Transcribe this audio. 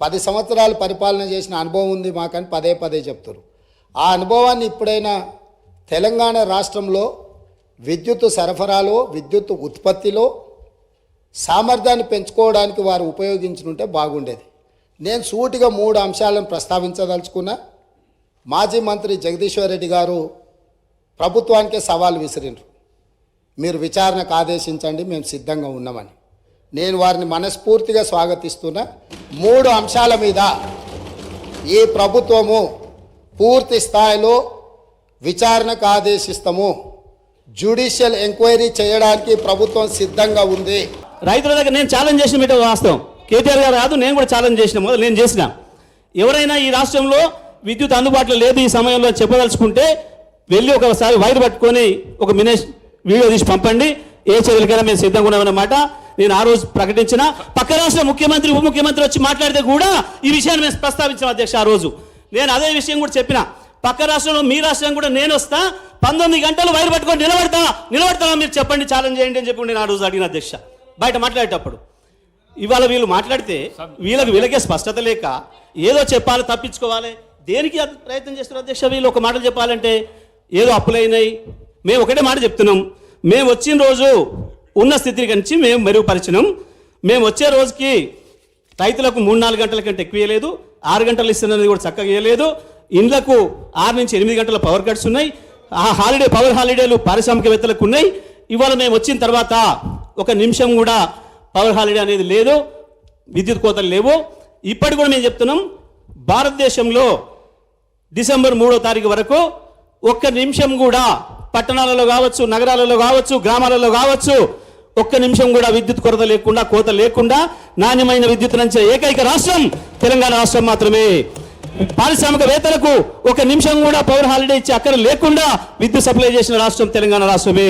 పది సంవత్సరాలు పరిపాలన చేసిన అనుభవం ఉంది మాకని పదే పదే చెప్తారు. ఆ అనుభవాన్ని ఇప్పుడైనా తెలంగాణ రాష్ట్రంలో విద్యుత్ సరఫరాలో విద్యుత్ ఉత్పత్తిలో సామర్థ్యాన్ని పెంచుకోవడానికి వారు ఉపయోగించుంటే బాగుండేది. నేను సూటిగా మూడు అంశాలను ప్రస్తావించదలుచుకున్నా. మాజీ మంత్రి జగదీశ్వర్ రెడ్డి గారు ప్రభుత్వానికే సవాల్ విసిరిండ్రు మీరు విచారణకు ఆదేశించండి మేము సిద్ధంగా ఉన్నామని. నేను వారిని మనస్ఫూర్తిగా స్వాగతిస్తున్నా. మూడు అంశాల మీద ఈ ప్రభుత్వము పూర్తి స్థాయిలో విచారణకు ఆదేశిస్తాము. జ్యుడిషియల్ ఎంక్వైరీ చేయడానికి ప్రభుత్వం సిద్ధంగా ఉంది. రైతుల దగ్గర నేను ఛాలెంజ్ చేసిన మీట వాస్తవం. కేటీఆర్ గారు కాదు నేను కూడా ఛాలెంజ్ చేసిన మొదలు నేను చేసిన. ఎవరైనా ఈ రాష్ట్రంలో విద్యుత్ అందుబాటులో లేదు ఈ సమయంలో చెప్పదలుచుకుంటే వెళ్ళి ఒకసారి వైర్ పట్టుకొని ఒక మినిట్ వీడియో తీసి పంపండి. ఏ చర్యలకైనా మేము సిద్ధంగా ఉన్నామన్నమాట. నేను ఆ రోజు ప్రకటించిన పక్క రాష్ట్ర ముఖ్యమంత్రి ఉప ముఖ్యమంత్రి వచ్చి మాట్లాడితే కూడా ఈ విషయాన్ని మేము ప్రస్తావించాం అధ్యక్ష ఆ రోజు. నేను అదే విషయం కూడా చెప్పిన. పక్క రాష్ట్రంలో మీ రాష్ట్రం కూడా నేను వస్తా పంతొమ్మిది గంటలు వైర్ పట్టుకొని నిలబడతా నిలబడతావా మీరు చెప్పండి ఛాలెంజ్ చేయండి అని చెప్పి నేను ఆ రోజు అడిగిన అధ్యక్ష. బయట మాట్లాడేటప్పుడు. ఇవాళ వీళ్ళు మాట్లాడితే వీళ్ళకి వీళ్ళకే స్పష్టత లేక ఏదో చెప్పాలి తప్పించుకోవాలి. దేనికి ప్రయత్నం చేస్తున్నారు అధ్యక్ష వీళ్ళు? ఒక మాటలు చెప్పాలంటే ఏదో అప్పులైనాయి. మేము ఒకటే మాట చెప్తున్నాం. మేము వచ్చిన రోజు ఉన్న స్థితిని కంచి మేము మెరుగుపరిచినాం. మేము వచ్చే రోజుకి రైతులకు మూడు నాలుగు గంటల కంటే ఎక్కువ ఇవ్వలేదు ఆరు గంటలు ఇస్తున్నది కూడా చక్కగా ఇవ్వలేదు ఇండ్లకు ఆరు నుంచి ఎనిమిది గంటల పవర్ కట్స్ ఉన్నాయి. ఆ హాలిడే పవర్ హాలిడేలు పారిశ్రామికవేత్తలకు ఉన్నాయి. ఇవాళ మేము వచ్చిన తర్వాత ఒక నిమిషం కూడా పవర్ హాలిడే అనేది లేదు విద్యుత్ కోతలు లేవు. ఇప్పటి కూడా మేము చెప్తున్నాం భారతదేశంలో డిసెంబర్ మూడో తారీఖు వరకు ఒక్క నిమిషం కూడా పట్టణాలలో కావచ్చు నగరాలలో కావచ్చు గ్రామాలలో కావచ్చు ఒక్క నిమిషం కూడా విద్యుత్ కొరత లేకుండా కోత లేకుండా నాణ్యమైన విద్యుత్ నంచే ఏకైక రాష్ట్రం తెలంగాణ రాష్ట్రం మాత్రమే. పారిశ్రామికవేత్తలకు ఒక నిమిషం కూడా పవర్ హాలిడే ఇచ్చే అక్కడ లేకుండా విద్యుత్ సప్లై చేసిన రాష్ట్రం తెలంగాణ రాష్ట్రమే.